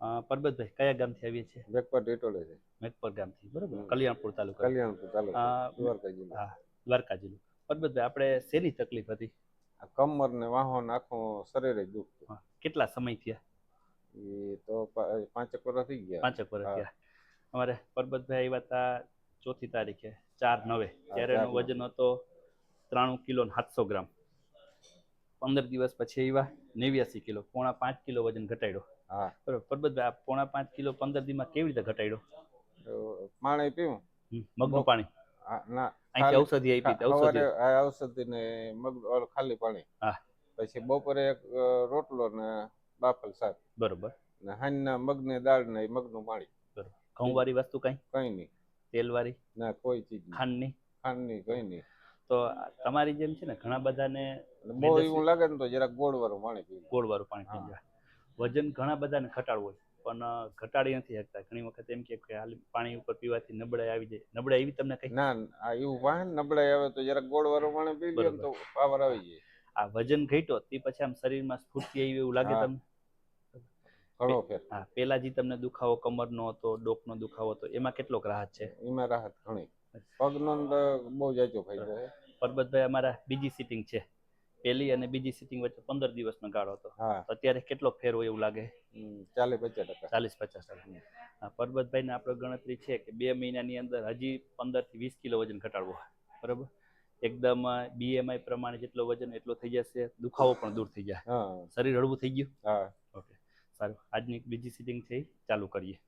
પરબતભાઈ કયા ગામથી આવીએ છીએ? મેકપર ટેટોલે છે. મેકપર ગામથી બરોબર. કલ્યાણપુર તાલુકા. કલ્યાણપુર તાલુકા. દ્વારકા જિલ્લો. હા દ્વારકા જિલ્લો. પરબતભાઈ આપણે શેની તકલીફ હતી? આ કમર ને વાહન આખો શરીરે દુખ કેટલા સમય થયા? એ તો પાંચેક વર્ષ થઈ ગયા. પાંચેક વર્ષ. થયા. અમારે પરબતભાઈ આવ્યા હતા ચોથી તારીખે ચાર નવે. ત્યારે વજન હતો ત્રાણું કિલો ને સાતસો ગ્રામ. પંદર દિવસ પછી આવ્યા નેવ્યાસી કિલો પોણા પાંચ કિલો વજન ઘટાડ્યો. હા. બરોબર પરબતભાઈ આ પોણા પાંચ કિલો પંદર દીમાં કેવી રીતે ઘટાડ્યો? પાણી પીવું મગનું પાણી. ના ઔષધિ આપી ઔષધિ. ઔષધિ ને મગ ખાલી પાણી. હા. પછી બપોરે એક રોટલો ને બાફલ શાક. બરોબર. ને હાંજના મગની દાળ ને મગનું પાણી. ઘઉં વાળી વસ્તુ કઈ? કઈ નહીં. તેલ વાળી ના કોઈ ચીજ નહીં. ખાંડની? ખાંડ નહીં કઈ નહીં. તો તમારી જેમ છે ને ઘણા બધાને બહુ એવું લાગે ને તો જરાક ગોળ વાળું પાણી પીવું ગોળ વાળું પાણી પી જાય વજન ઘણા બધાને ઘટાડવું હોય. પણ ઘટાડી નથી શકતા. ઘણી વખત એમ કે કે હાલ પાણી ઉપર પીવાથી નબળાઈ આવી જાય. નબળાઈ એવી તમને કઈ? ના આ એવું વાહન નબળાઈ આવે તો જરાક ગોળવાળું પાણી પી લે તો પાવર આવી જાય. આ વજન ઘટ્યો તે પછી આમ શરીરમાં સ્ફૂર્તિ આવી એવું લાગે તમને? ઘણો ફેર. હા પેલા જે તમને દુખાવો કમરનો હતો ડોકનો દુખાવો હતો એમાં કેટલોક રાહત છે? એમાં રાહત ઘણી. પગનો ને તો બહુ જાજો ફાયદો છે. પરબતભાઈ અમારા બીજી સિટિંગ છે. પહેલી અને બીજી સિટિંગ વચ્ચે પંદર દિવસનો ગાળો હતો. અત્યારે કેટલો ફેર હોય એવું લાગે? ચાલીસ પચાસ ટકા. ચાલીસ પચાસ ટકા પરબતભાઈને આપણે ગણતરી છે કે બે મહિનાની અંદર હજી પંદરથી વીસ કિલો વજન ઘટાડવો બરાબર? એકદમ બીએમઆઈ પ્રમાણે જેટલો વજન એટલો થઈ જશે. દુખાવો પણ દૂર થઈ જાય. શરીર હળવું થઈ ગયું? ઓકે. સારું. આજની બીજી સિટિંગ છે ચાલુ કરીએ.